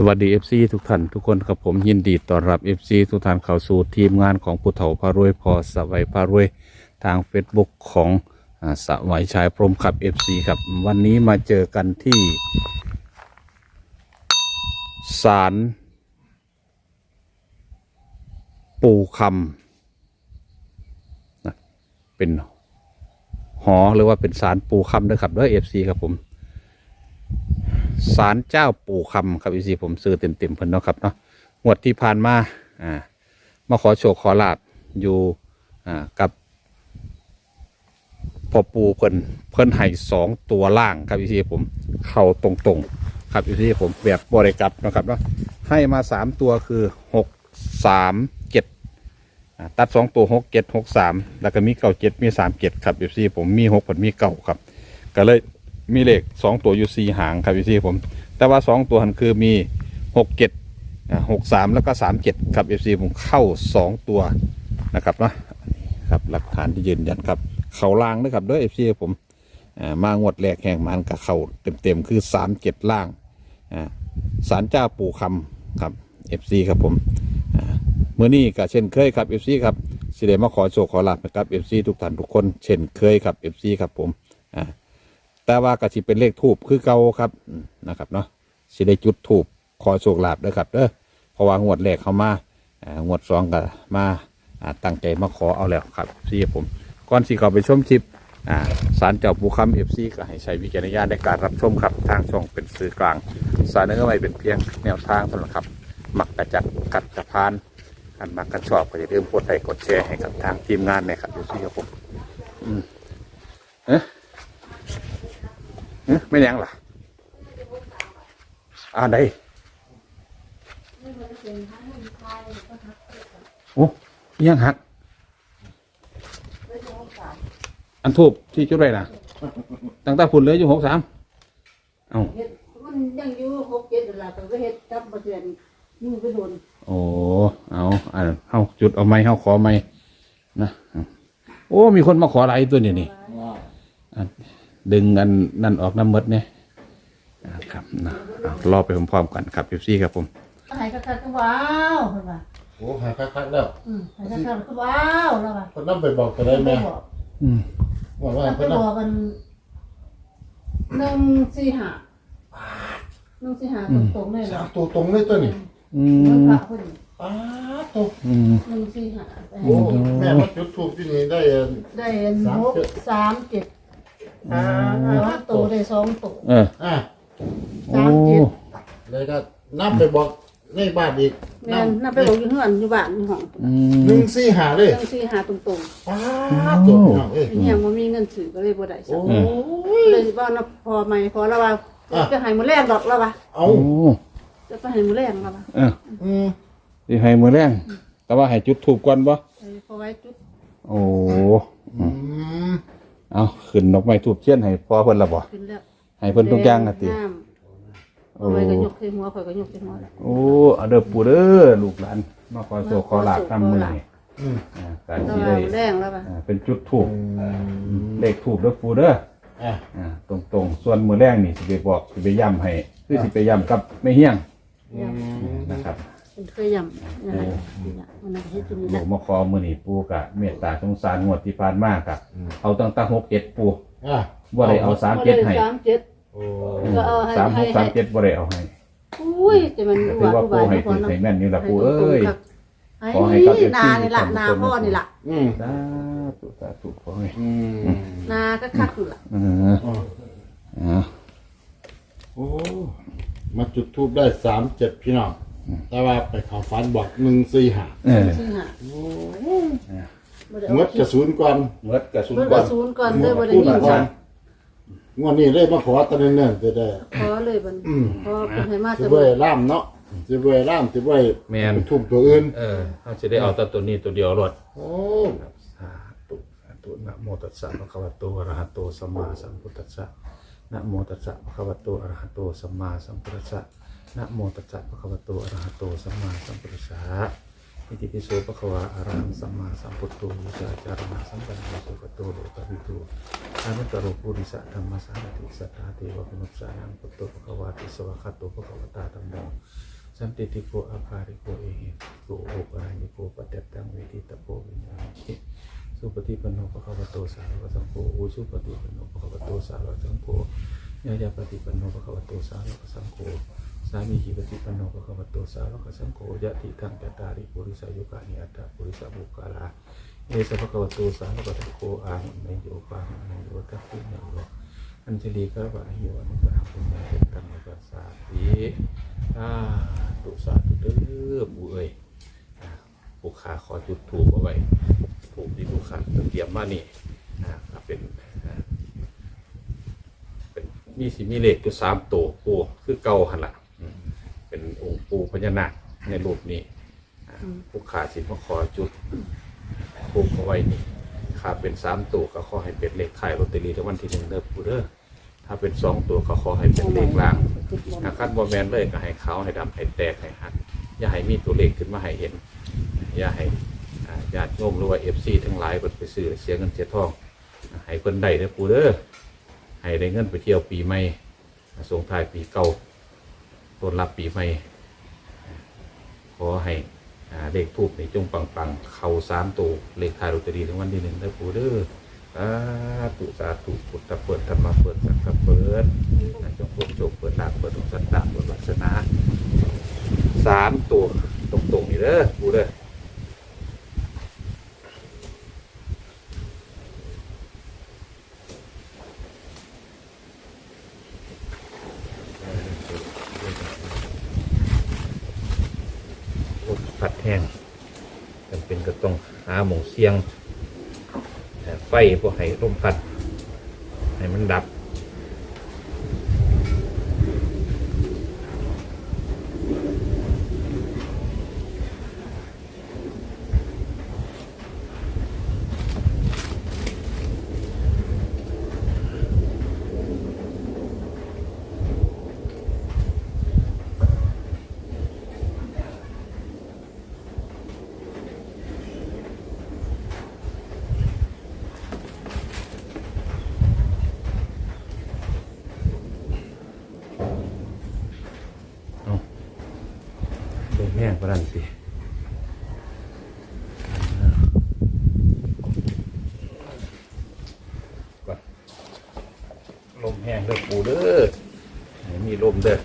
สวัสดี FC ทุกท่านทุกคนครับผมยินดีต้อนรับ FC ทุกท่านเข้าสู่ทีมงานของผู้เฒ่าพารวยพอสวัยพารวยทาง Facebook ของอาสวัยชายพรหมขับ FC ครับวันนี้มาเจอกันที่ศาลปู่คำนะเป็นหอหรือว่าเป็นศาลปู่คำด้วยครับด้วย FC ครับผม ศาลเจ้าปู่คำครับอีซีผมซื้อเต็มๆเพิ่นเนาะครับเนาะงวดที่ผ่านมาอ่ามาขอโชคขอลาบอยู่อ่ากับพอปูเพิ่นเพิ่นให้สองตัวล่างครับอีซีผมเข้าตรงๆครับอีซีผมแบบบริกรับนะครับเนาะให้มาสามตัวคือหกสามเจ็ดอ่าตัดสองตัวหกเจ็ดหกสามแล้วก็มีเก้าเจ็ดมีสามเจ็ดครับอีซีผมมีหกผลมีเก้าครับ ก็เลย มีเลขสองตัวอยู่สี่หางครับพี่ซี่ผม แต่ว่าสองตัวหันคือมีหกเจ็ดหกสามแล้วก็สามเจ็ดครับเอฟซีผมเข้าสองตัวนะครับเนาะครับหลักฐานที่ยืนยันครับ เข่าล่างนะครับด้วยเอฟซีผมมางวดแรกแห่งมันกับเข่าเต็มๆคือสามเจ็ดล่างอ่าสารเจ้าปู่คำครับเอฟซีครับผมเมื่อนี้ก็เช่นเคยครับเอฟซีครับสิเดมาขอโชคขอลาบนะครับเอฟซีทุกท่านทุกคนเช่นเคยครับเอฟซีครับผมอ่า แต่ว่าก็สิเป็นเลขทูบคือเก่าครับนะครับเนาะสิได้จุดทูบขอโชคลาภเด้อครับเด้อเพราะว่างวดแรกเขามาองวดสองก็มาตั้งใจมาขอเอาแล้วครับซีผมก่อนสิเขาไปชมคลิปสารเจ้าปูคำเอฟซีก็ให้ใช้วิจารณญาณในการรับชมครับทางช่องเป็นสื่อกลาง สารเนื้อไว้เป็นเพียงแนวทางเท่านั้นครับหมักกระจัดกัดกระพานกันมักกันชอบก็อย่าลืมกดไลค์กดแชร์ให้กับทางทีมงานนะครับเอฟซีครับผมอืมเอ๊ะ ไม่นยังล่ะอ่าได้โอ้ยังหัก อันทูบที่จุดไรนะตั้งแต่ฝุ่นเลยอยู่หกสามเอ้าเฮ็ดมันยังอยู่หกเจ็ดเวลาแต่ก็เฮ็ดจับมาเดือนอยู่ไปโดนโอ้เอาอ่าเฮาจุดเอาไม้เฮาขอไม้นะโอ้ มีคนมาขออะไรตัวนี้นี่อะ ดึงอันนั่นออกน้ำมดเนี่ยอ่าครับนะเอารอไปพร้อมๆกันครับพี่ซี่ครับผมหายคักๆก็ว้าวเพิ่นว่าโอ้หายคักๆแล้วอืมหายคักๆก็ว้าวแล้วว่าคนนั่ไปบอกกันได้ไหมบอกอืมบอกว่ามันคไปนนั่บอกกันหนึ่งสี่ห้าหนึ่งสี่ห้าตรงๆเลยเหรสาอมตัวตรงเลยตัวนี้อืเงินมพระเพิ่นอ้าตัวอืมหนึ่งสี่ห้าไปโอ้แม่มาจุดทูบที่นี่ได้เอ่อได้หกสามเจ็ด อ่าสองตัวได้สองตัวเอออะโอ้สามเจ็ดเลยก็นับไปบอกในบ้านอีกแม่นน่าไปบอกอยู่เฮือนอยู่บ้านอยู่ห้องอืหนึ่ม งสี่หาเลยหนึ่งสี่ห้าตรงอ้าตัวพี่น้องเอ้ยๆอีหยังบ่มีเงินซื้อก็เลยบ่ได้โอ้ซื้อยเลยว่านะพอไหมพอแล้วว่าอะ จะให้มือแรงดอกแล้วว่าเอาโอ้จะไปให้มือแรงแล้วว่าเอออืมสิให้มือแรงแต่ว่าให้จุดถูกก่อนบ่ให้พอไว้จุดโอ้ อืม เอาขึ้นนกไม้ถูกเทียนให้พอเพิ่นละบ่ขึ้นแล้วให้เพิ่นทุกอย่างอะติ น้ำเอาไว้ก็ยกขึ้นหัวข่อยก็ยกขึ้นหัวแล้ว โอ้เอาเด้อปู่เด้อลูกหลาน มาขอโชคขอลาบนำมื้อนี้อืม อ่าการแล้วสิว่าได้มือแรงแล้วว่าอ่าเป็นจุดถูกอืมเลขถูกเด้อปู่เด้ออะอ่าตรงๆส่วนมื้อแรงนี่สิไปบอกสิไปย้ำให้คือสิไปย้ำกับแม่เฮียงอืมนะครับ เป็นเคยยำนั่นแหละนี่ล่ะมันน่ะเฮ็ดจุนี่หลละวงมาขอมื้อนี้ปู่ก็เมตตาสงสารงวดที่ผ่านมาก็เอาตั้งแต่6 7ปู่อะบ่ได้เอา3 7ให้สามเจ็ด โอ้ก็เอาให้สามหให้กสามเจ็ดบ่ได้เอาให้อุ้ยแต่มันก็ถือว่าปู่ให้ถือให้แม่นอยู่ล่ะปู่เอ้ย ขอให้กับ FC นานี่ล่ะทุกคนนาพ่อนี่ล่ะอืมสาธุสาธุขอให้อืมนาก็คักอยู่ล่ะเอออ๋อเอาโอ้มาจุดทูบได้สามเจ็ดพี่น้อง แต่ว่าไปเขาฟันบอกหนึ่งสี่หาเออซึ่งหาบ่ได้เมื่เอาอกระสุนก่อนเมื่อกระสุนเพิ่นก่ก็อนศูนย์ก่อนเด้อบ่ได้พูดยินก่อจ้ะนงวดนี้เลยมาขอตะเนิ่นๆจะได้ขอเลยบัดอืมขอเพิ่นให้มาจะแต่ไว้บ่ล่ามเนาะจะไว้ล่ามจะไว้แม่น ทุบตัวอื่น เออเขาจะได้เอาแต่ตัวนี้ตัวเดียวรถโอ้สาธุสาธุนะโมตัสสะภะคะวะโตอะระหะโตสัมมาสัมพุทธัสสะนะโมตัสสะภะคะวะโตอะระหะโตสัมมาสัมพุทธัสสะ นะโมตัสสะภะคะวะโตอะระหะโตสัมมาสัมพุทธัสสะอิติปิโสภะคะวะอะระหังสัมมาสัมพุทโธวิชาจารณะสัมปันโนสุขโตโลกวิทูอานุตตรโรปุริสะธรรมสารติสัทธาเทวะมนุษย์สานังพุทโธภะคะวะติสวะคตโตภะคะวะตาธัมโมสันติติโกอาภาริโกเอหิโกโอปาหิโกปะเตตังเวทิตาโพวิญญาณิสุปฏิปันโนภะคะวะโตสาวกสังโฆอุชุปฏิปันโนภะคะวะโตสาวกสังโฆยายาปฏิปันโนภะคะวะโตสาวกสังโฆ สามีหิปฏิปันโนภะคะวะโตสาวกสังโฆยะติทังจตาริปุริสายุกานิอัตตาปุริสาบุกาลาเอสะภะคะวะโตสาวกสังโฆอาหิเมโยปาหิเมโยตัพพิเมโยอัญชลีกระบะหิวอนุตระปุญญาเป็นตังกัสสาธิอ่าตุสาธุเด้อปู่เอ้ยอ่าปู่ขาขอจุดถูกเอาไว้ถูกที่ปู่ขาเตรียมมานี่อ่าก็เป็นอ่าเป็นมีสิมีเลขอยู่สามตัวปู่คือเก่าหันละ ป็นองค์ปู่พญานาคในรูปนี้อ่าปู่ขาสิมาขอจุดถูกเอาไว้นี่ถ้าเป็นสามตัวก็ขอให้เป็นเลขขายลอตเตอรี่รางวัลที่หนึ่งเด้อผู้เด้อถ้าเป็นสองตัวก็ขอให้เป็นเลขล่าง ถ้าคัดบอแมนเลยก็ให้ขาวให้ดำให้แตกให้หัก อย่าให้มีตัวเลขขึ้นมาให้เห็น อย่าให้อ่าญาติโยมหรือว่าเอฟซีทั้งหลายเพิ่นไปซื้อเสียเงินเสียทอง ให้เพิ่นได้เด้อผู้เด้อให้ได้เงินไปเที่ยวปีใหม่ส่งท้ายปีเก่าต้อนรับปีใหม่ ขอให้เลขทูบในจงปังปังๆ เข่าสามตัวเลขทายลอตเตอรี่รางวัลที่หนึ่งได้ปูเด้อสาธุสาธุพุทธเปิดธรรมเปิดสังฆเปิดจงเปิดจบเปิดลาภเปิดดวงสัตตาเปิดวาสนาสามตัวตรงๆนี่เด้อปูเด้อโอ้ผัดแห้งจำเป็นก็ต้องหาหมองเสียงไฟพวกให้ร่มพัด ให้มันดับ เอาลมแห้งประดันสิก่อนลมแห้งเด้ อปูเด้อมีลมเด้อ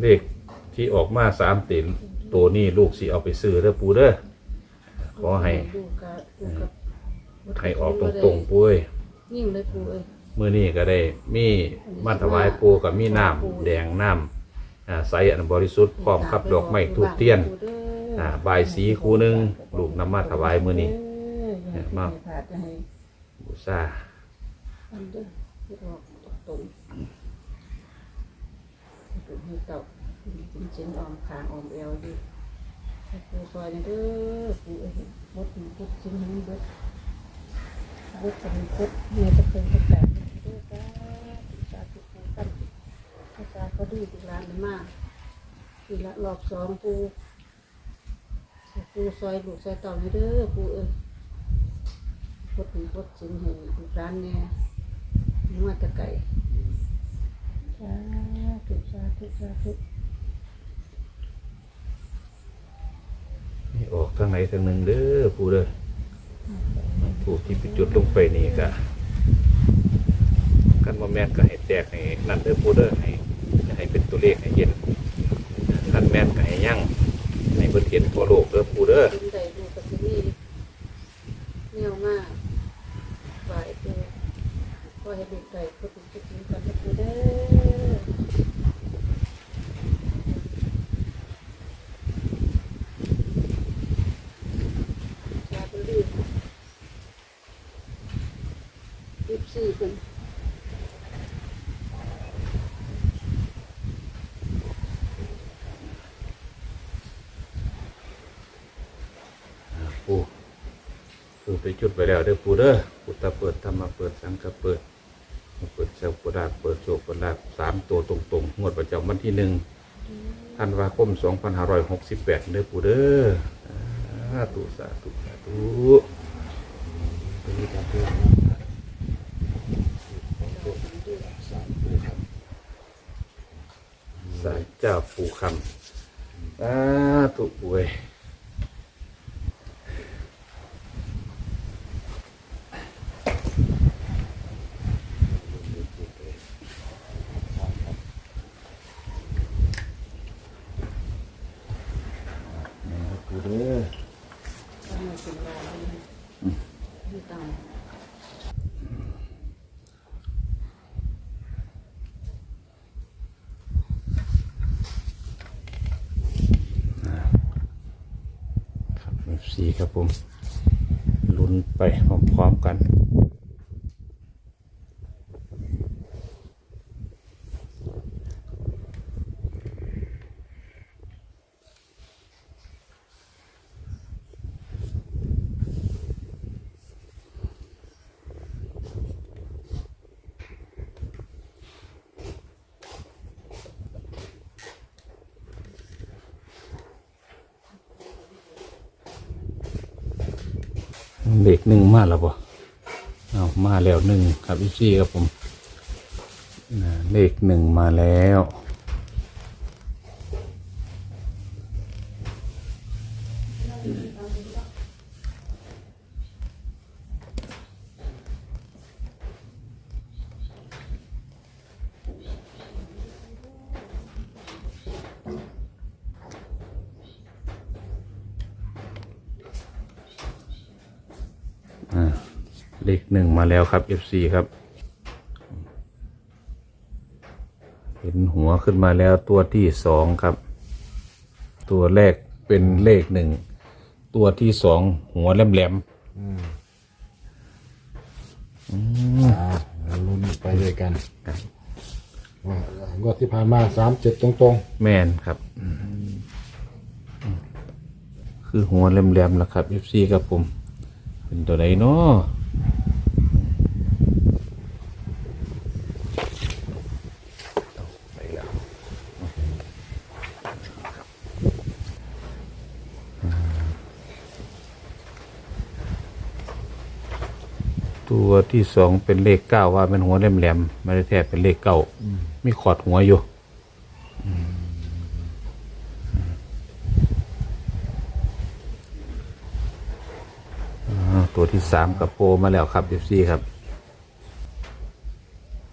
เลขที่ออกมาสามติน ตัวนี้ลูกสิเอาไปซื้อเด้อปูเด้อขอให้ดูกับดูกับให้ออกตรงๆปุ้ยยิ่งเลยปูเอ้ย มื่อนี้ก็ได้มีมาถวายปูกับมีน้ำแดงน้ำอ่าใสอันบริสุทธิ์พร้อมกับดอกไม้ทูบเทียน อ่าบายสีคูหนึงลูกนำมาถวายมื่อนี้เนี่ยมาผ่าจะให้บูชาอันเด้อให้ออกตรงตรงให้เต่า เป็นเส้นออมขางออมเอวดิให้ปูซอยนี่ยเด้อปูเอ้ยบดบดชิ้นนี้บดบดเป็นบดเนี่ยจะเป็นกระแตกเด้อจ้าสาธุปูกันภาษาเขาดื้อติร้านมากทีละรอบสองปูปูซอยลูกซอยต่าเนี่ยเด้อปูเอ้ยพดเป็นพดสินให้ลูกร้านเนี่ยนัวตะไก่สาธุสาธุสาธุ ให้ ออกทางไหนทางหนึ่งเด้อปูเด้อถูกที่ไปจุดลงไปนี่ก็กันมาแม่นก็ให้แตกให้นั่นเด้อปูเด้อให้ให้เป็นตัวเลขให้เห็นกันแม่นก็ให้ยั่งให้เพิ่นเห็นทั่วโลกเด้อปูเด้อกินได้ดูกระสินี่เหนียวมากไหวปูก็ให้ดูไก่พดเป็นพดสินกันนะปูเด้อชาเป็นลืมรีบซื้ อกันปูปูไปจุดไปแล้วเด้อปูเด้อปุตตะเปิดธรรมะเปิดสังฆเปิด เปิดเจ้าปุราเปิดโชคเปิดาสามตัวตรงๆงวดประจำวันที่หนึ่งธันวาคมสองพันห้าร้อยหกสิบแปดเด้อปูเด้อสาธุสาธุสาธุ เป็นการเตือนนะสามปูครับ สาย เจ้าปูคำสาธุป่วยปูเด้อ ทำไมเป็นรอยอยู่ตาม ครับสี่ ครับผมลุ้นไปพร้อมๆกัน เลขหนึ่งมาแล้วบ่เอามาแล้วหนึ่งครับพี่ซี่ครับผมเลขหนึ่งมาแล้ว เลขหนึ่งมาแล้วครับ FC ครับ เห็นหัวขึ้นมาแล้วตัวที่สองครับ ตัวแรกเป็นเลขหนึ่ง ตัวที่สองหัวแหลมอ่าเราลุ้นไปด้วยกันว่างวดที่ผ่านมาสามเจ็ดตรงๆแม่นครับอืมคือหัวแหลมๆแล้วครับ FC ครับผม เป็นตัวไหนเนาะไปแล้ว ตัว ที่สองเป็นเลขเก้าว่าเป็นหัวแหลมๆไม่ได้แท้เป็นเลขเก้ามีขอดหัวอยู่อ่าตัวที่สามกับโผล่มาแล้วครับเอฟซีครับ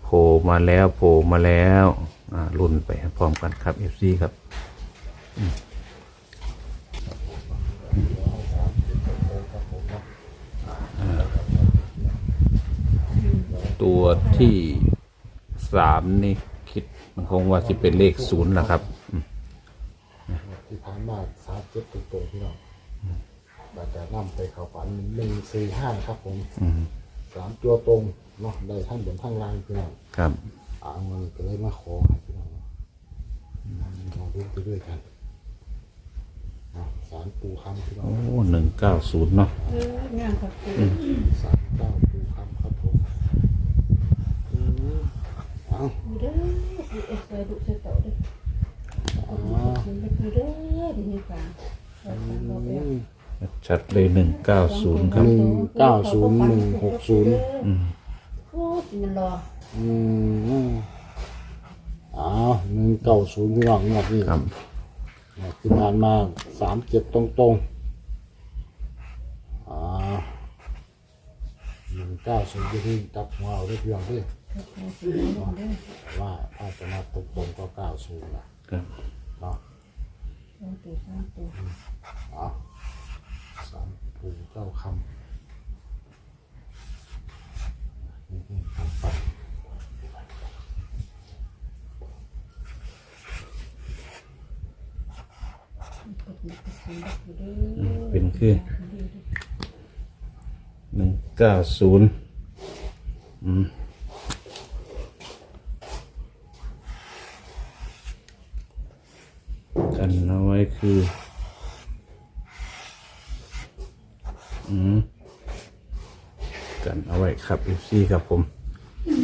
โผล่มาแล้วโผล่มาแล้วอ่ารุ่นไปพร้อมกันครับเอฟซีครับ ตัวที่สามนี่คิดมันคงว่าจะเป็นเลขศูนย์นะครับอืมๆที่ผ่านมาสามเจ็ดตรงๆพี่น้องแต่จะนำไปเขาฝันหนึ่งสี่ห้าครับผมอืมสามตัวตรงเนาะได้ทั้งบนทั้งล่างพี่น้องครับอ่าเงินก็เลยมาขอให้พี่น้องเนาะเราดูไปด้วยกันอะสารปูคำพี่น้องโอ้หนึ่งเก้าศูนย์เนาะเอองามครับปูสารเก้าปูคำครับผมอืม เอาปูเด้อปูเอสใส่ดุใส่เต่าเด้อเอาปูใส่ปูเด้อดีนี่ฟังฟังเราไปชัดเลยหนึ่งเก้าศูนย์ครับ หนึ่งเก้าศูนย์หนึ่งหกศูนย์โอ้ยมันรออืมอ้าวหนึ่งเก้าศูนย์พี่น้องงวดนี้ครับงวดที่ผ่านมาสามเจ็ดตรงตรงๆอ่าหนึ่งเก้าศูนย์ที่จับหัวเอาได้พี่น้องด้วย ว่าถ้าจะมาตกลงก็เก้าศูนย์นะครับเนาะสามตัวสามตัวเอาสามปูเจ้าคำนี่ๆทำไปกดนี่กดนี่ปูเด้อเป็นคือหนึ่งเก้าศูนย์อืม กันเอาไว้คืออืมกันเอาไว้ครับ FC ครับผม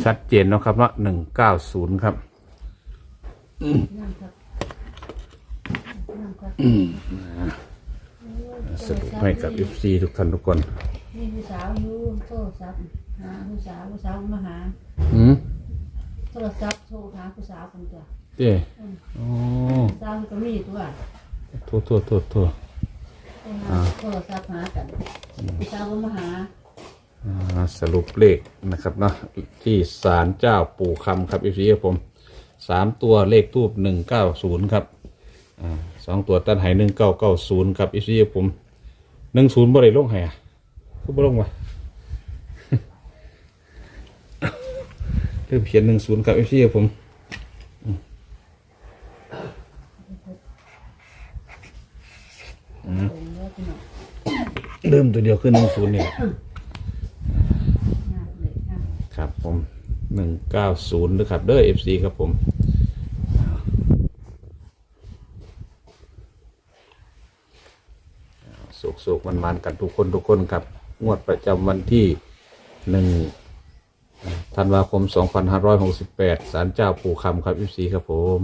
ชัดเจนเนาะครับเนาะหนึ่งเก้าศูนย์ครับสรุปให้กับ FC ทุกท่านทุกคนนี่ผู้สาวอยู่โทรศัพท์หาผู้สาวผู้สาวมาหาอืมโทรศัพท์โทรหาผู้สาวคนตัวเจ้โอ้ ผู้สาวก็มีตัวโทษโทษโทษโทษโทรหาโทรศัพท์หากันผู้สาวก็มาหาอ่าสรุปเลขนะครับเนาะที่ศาลเจ้าปู่คำครับ FC ครับผมสามตัวเลขทูบหนึ่งเก้าศูนย์ครับอ่าสองตัวตันไหหนึ่งเก้าเก้าศูนย์ครับ FC ครับผมหนึ่งศูนย์บ่ได้ลงไหอะคือบ่ลงวะเริ่มเขียนหนึ่งศูนย์ครับ FC ครับผม ตรงนี้พี่น้อง เริ่มตัวเดียวขึ้นหนึ่งศูนย์เนี่ยครับผมหนึ่งเก้าศูนย์นะครับเด้อ FC ครับผมสุกสุกมันมันกันทุกคนทุกคนครับ งวดประจำวันที่หนึ่งธันวาคม 2568ศาลเจ้าปู่คำครับ FC ครับผม